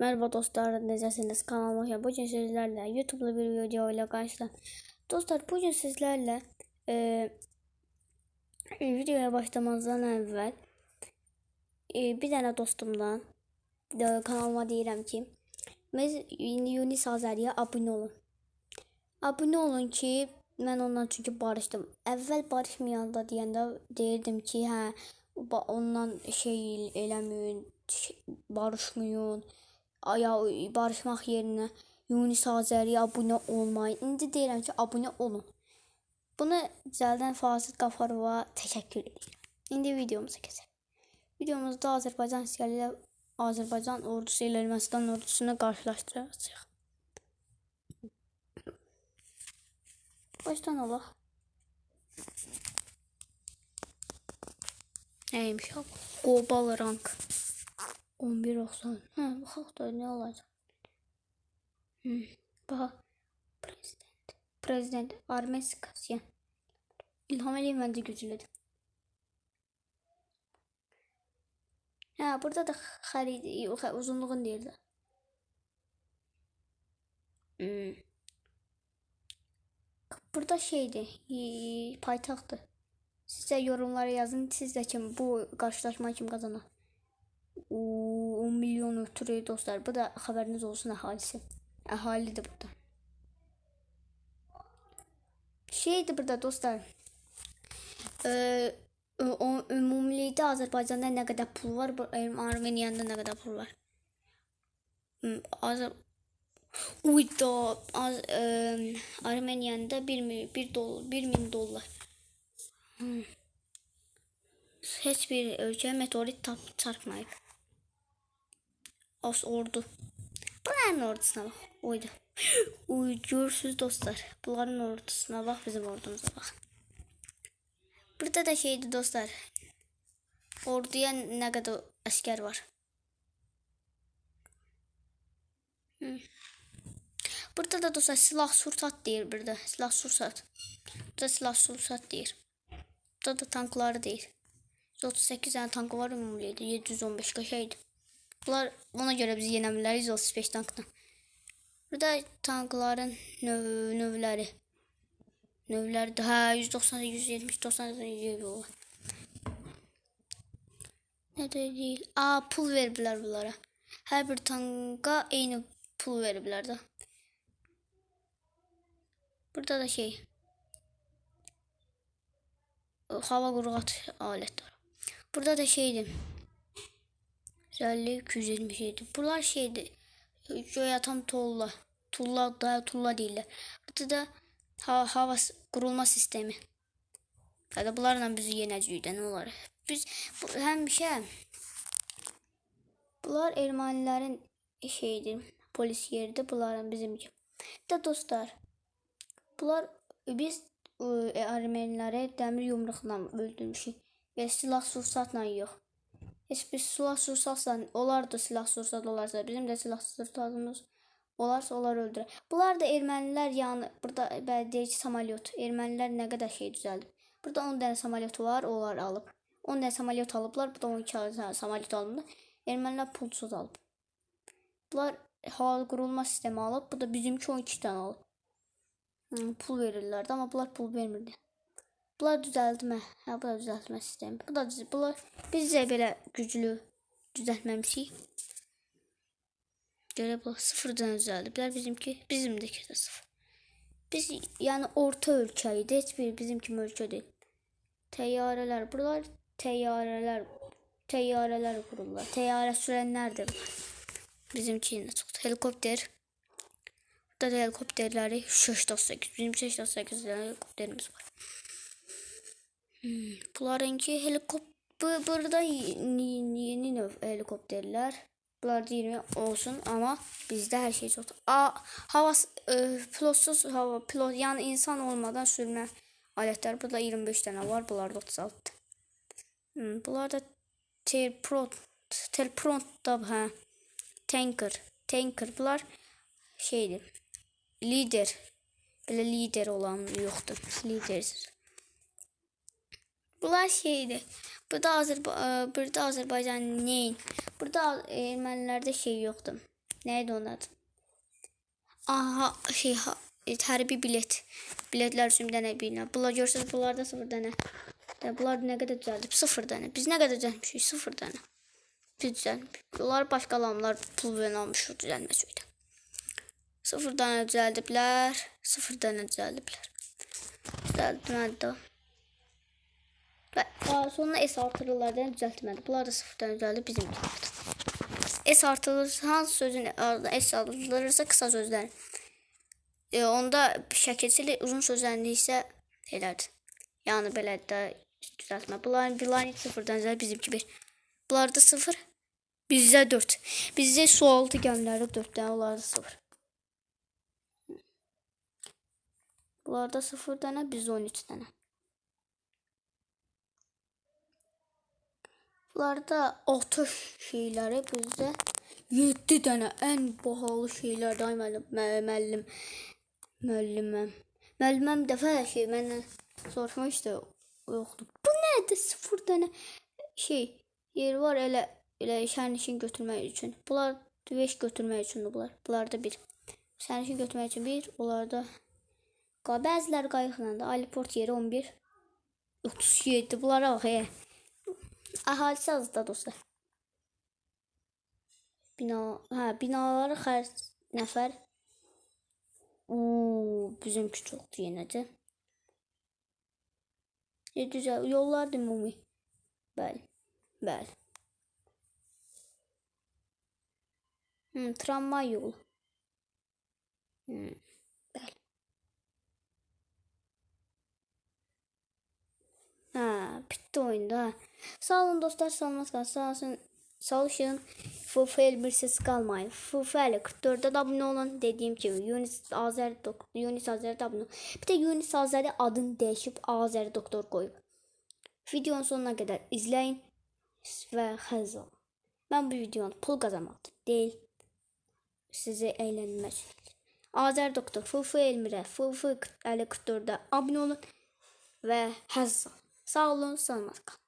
Merhaba dostlar, necəsiniz? Kanalıma. Bugün sizlerle YouTube'da bir video ile karşılaştım. Dostlar, bugün sizlerle e, videoya başlamazdan evvel e, bir tane dostumdan e, kanalıma deyirəm ki, Yunis Azəriyə abunə olun. Abunə olun ki, mən ondan çünki barışdım. Əvvəl barışmayanda deyəndə deyirdim ki, hə, ondan şey eləməyin, ş- barışmayın. Ya barışmaq yerinə Yunis Azəriyə abunə olmayın. İndi deyirəm ki, abunə olun. Bunu Cəldən Fasit Qafarova təşəkkür edirəm. İndi videomuza keçək. Videomuzda Azərbaycan əsgərləri ilə Azərbaycan ordusu ilə Ermənistan ordusunu qarşılaşdıracağıq. Başdan alaq. Neymiş o? Global rank. 11 olsun. Hə, baxaq da nə olacaq. Hmm. Bax. Prezident. Prezident Armes Kasyan. İlham Əliyev məncə güclüdür. Hə, burada da yox, hə, uzunluğun deyirlər. Hmm. Burada şeydir, y- paytaxtdır. Sizə yorumlara yazın, siz də kim bu qarşılaşma kim qazanar? Oo, 10 milyon ötürü dostlar. Bu da haberiniz olsun ahalisi. Ahali de burada. Şeydi burada dostlar. Ee, ümumilikdə Azərbaycanda nə qədər pul var, Armeniyada nə qədər pul var? Hmm, Azər Uyda az, e, Armeniyada 1 mil, 1 dolar, 1 min dollar. Hmm. Heç bir ölkə meteorit çarpmayıb. Os ordu. Bunların ordusuna bak. Oydu. Uy, görürsüz dostlar. Bunların ordusuna bak, bizim ordumuza bak. Burada da şeydi dostlar. Orduya ne kadar asker var. Hı. Burada da dostlar silah sursat deyir burada. Silah sursat. Burada silah sursat deyir. Burada da tankları deyir. 138 tane tankı var ümumilikdə. 715 qəşəydi. Bunlar ona göre biz yenə bilərik 135 tankdan. Burada tankların növ, növləri. Növləri hə 190 170 90 yox. Nə deyil. A pul veriblər bunlara. Hər bir tanka eyni pul veriblər də. Burada da şey. Hava qurğat alətləri. Burada da şeydi. 150 277. Bunlar şeydi. Göya tam tulla. Tulla da tulla değiller. Burada da ha, hava s- kurulma sistemi. Ya bunlarla bizi yenəcəyik nə olar. Biz bu, həmişə bunlar ermənilərin şeydir, polis yeridir, bunların bizimki. Da dostlar, bunlar biz e, erməniləri dəmir yumruqla öldürmüşük. Və silah sursatla yox. Heç bir silah sursatsa, onlar da silah sursat olarsa, bizim də silah sursatımız olarsa onlar öldürər. Bunlar da ermənilər yəni burada ki, samolyot. Ermənilər nə qədər şey düzəldib. Burada 10 dənə samolyot var, onlar alıb. 10 dənə samolyot alıblar, burada 12 dənə alındı. Ermənilər pulsuz alıb. Bunlar hava qurulma sistemi alıb, bu da bizimki 12 dənə alıb. Hmm, pul verirlərdi, amma bunlar pul vermirdi. Bunlar düzəltmə. Hə, bu da düzəltmə sistemi. Bu da düz- bunlar biz də belə güclü düzəltməmişik. Görə bu sıfırdan düzəldiblər bizimki, bizimdəki də sıfır. Biz yəni orta ölkə idi, heç bir bizim kimi ölkə deyil. Təyyarələr, buralar təyyarələr, təyyarələr qururlar. Təyyarə sürənlərdir bunlar. Bizimki yenə çoxdur. Helikopter. Burada da helikopterləri 698, bizim 698 dənə helikopterimiz var. Hmm, bunlarınki helikopter yeni, yeni helikopterler. Bunlarda 20 olsun ama bizde her şey çok. A, hava e, pilotsuz hava pilot yani insan olmadan sürme aletler. Burada 25 tane var. Bunlarda 36. Hmm, bunlarda Telprot Telprot da ha. Tanker. Tanker bunlar şeydir. Lider. Böyle lider olan yoktur. Lidersiz. Bunlar şeydi. Burada Azerba e, burada Azerbaycan neyin? Burada ermənilerde şey yoktu. Neydi onun adı? Aha şey ha, e, hərbi bilet. Biletlər üçün dənə bilinə. Bunlar görsəz bunlarda 0 dənə. də Bunlar nə qədər düzəldib? 0 dənə. Biz nə qədər düzəltmişik? 0 dənə. Biz düzəltmişik. Bunlar başqa adamlar pul verən almışıq düzəltməsi üçün. 0 dənə düzəldiblər. 0 dənə düzəldiblər. Düzəldmədi. Daha sonra S artırırlardan düzəltmədi. Bunlar da 0 dənə düzəldib bizim kimi. S artırılırsa sözün ardından S artırılırsa kısa sözlər. E, onda şəkilçili uzun sözləndi isə elədir. Yəni belə də düzəltmə. Bunların bunların sıfırdan zəl bizimki bir. Bunlarda sıfır. Bizdə 4. Bizdə sualtı gəmilərdə 4 dənə, onlarda 0. Bunlarda 0 dənə, bizdə 13 dənə. Bunlarda atış şeyləri bizdə 7 dənə ən bahalı şeylər də ay müəllim, müəllim, müəlliməm. Müəlliməm dəfə şey məndən soruşmuşdu. Yoxdur. Bu nədir? 0 dənə şey yer var elə elə sərnişin götürmək üçün. Bunlar 5 götürmək üçündür bunlar. Bunlarda 1. Sərnişin götürmək üçün 1, onlarda bəziləri qayıqla da Aliport yeri 11 37 bunlara bax. He. Əhalisi az da dostlar. Bina, hə, binaları xərc nəfər. Oo, bizimki çoxdur yenə də. 700 yollar ümumi. Bəli. Bəli. Hmm, tramvay yolu. Hmm, bəli. Ha, bitti oyunda. ha. Sağ olun dostlar, salmat qalsın. Sağ olsun. Çalışın. FFL bir ses kalmayın. 44'de de abone olun. Dediğim gibi Yunis Azer Doktor, Yunis Azer'de abone olun. Bir de Yunis Azer'de adını değişip Azer Doktor koyup. Videonun sonuna kadar izleyin ve olun. Ben bu videonun pul kazanmak değil. Sizi eğlenmek. Azer Doktor, FF Elmire, FF 44'de abone olun ve olun. Sağ olun, selamat kalın.